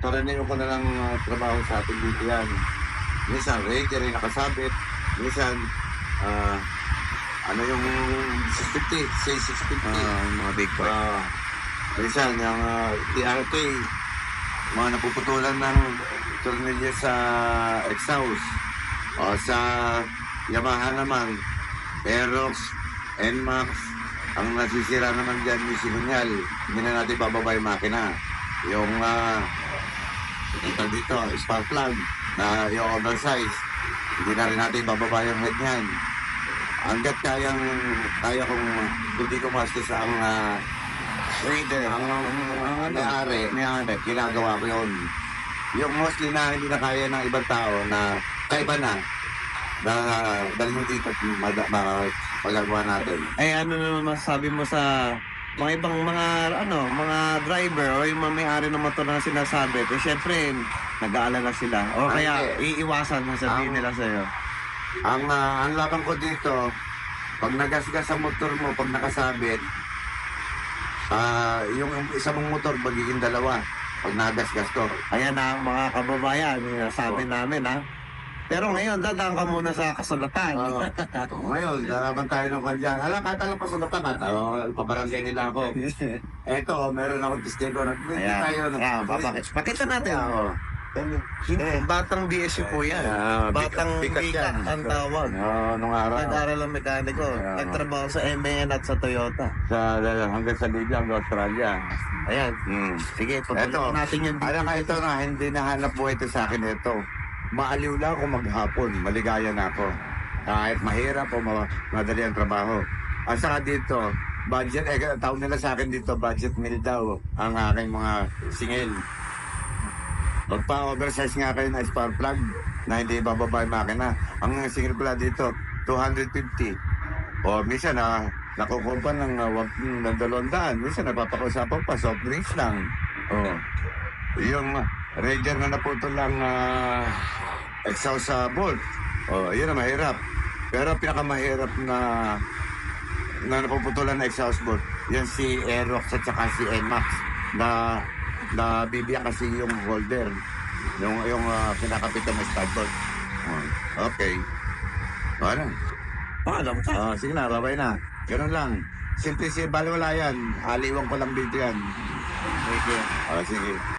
karaniwan ko na lang ah, trabaho sa ating dito yan. Minsan, radio rin nakasabit. Minsan, ah, ano yung 650, say 650. Ah, mga big boy. Ah, minsan, yung uh, TRT, mga napuputulan ng tornilyo sa exhaust. O sa Yamaha naman, Aerox, NMAX, ang nasisira naman dyan yung sinunyal. Hindi na natin bababa yung makina. Yung, ah, ito dito, spark plug, na yung oversize. Hindi na rin natin bababa yung head niyan. Hanggat kayang, kaya kong, hindi ko mastos ang ah, Raider, ang, ang, ang may-ari, may-ari, ginagawa ko yun. Yung mostly na hindi na kaya ng ibang tao na kaiba na, na mo dito ma- magagawa natin. Ay, ano naman masasabi mo sa mga ibang mga ano, mga driver o yung mga may-ari ng motor na sinasabi, eh syempre nag-aalala sila. O Ay, kaya hindi. iiwasan na sabihin Ang- nila sa'yo. Ang, ah, ang laban ko dito, pag nagasgas sa motor mo, pag nakasabit, ah yung isa mong motor, magiging dalawa. Pag nagasgas ko. Ayan na mga kababayan, sabi Oh. namin ha. Pero ngayon, dadaan ka muna sa kasulatan. Oo. Ngayon, lalaban tayo ng kanya. Alam, kahit alam pa sa dapat, oh, pabarangay nila ako. Eto, meron akong testigo. Ayan, tayo. ayan, papakit. Pakita natin. Oo. Eh, batang BSU po yan. Ah, Batang bigat yan. ang tawag. Oo, nung araw. Nag-aral ng mekaniko. Ah. Nagtrabaho sa MAN at sa Toyota. Sa, hanggang sa Libya, hanggang Australia. Ayan. Hmm. Sige, patuloy natin yung alam ka ito na, hindi nahanap buhay ito sa akin ito. Maaliw lang ako maghapon, maligaya na ako. Kahit mahirap o ma- madali ang trabaho. At saka dito, budget, eh, tawag nila sa akin dito, budget meal daw ang aking mga singil. Magpa-oversize nga kayo na spark plug na hindi bababa yung makina. Ang singil pala dito, 250. O minsan na nakukumpa ng, uh, wag, ng dalawang daan. Minsan napapakausapan pa, soft drinks lang. O, yung Raider na naputol lang uh, exhaust sa bolt. O, yun ang mahirap. Pero pinakamahirap na na napuputulan na exhaust bolt, yan si Aerox at saka si NMAX na na bibiyak kasi yung holder yung yung uh, kinakapitan ng starboard. Oh, okay. Ano? Paalam ka. Oh, sige na, babay na. Ganun lang. Simple si baliwala yan. Aliwan ko lang dito yan. Sige. Oh, sige.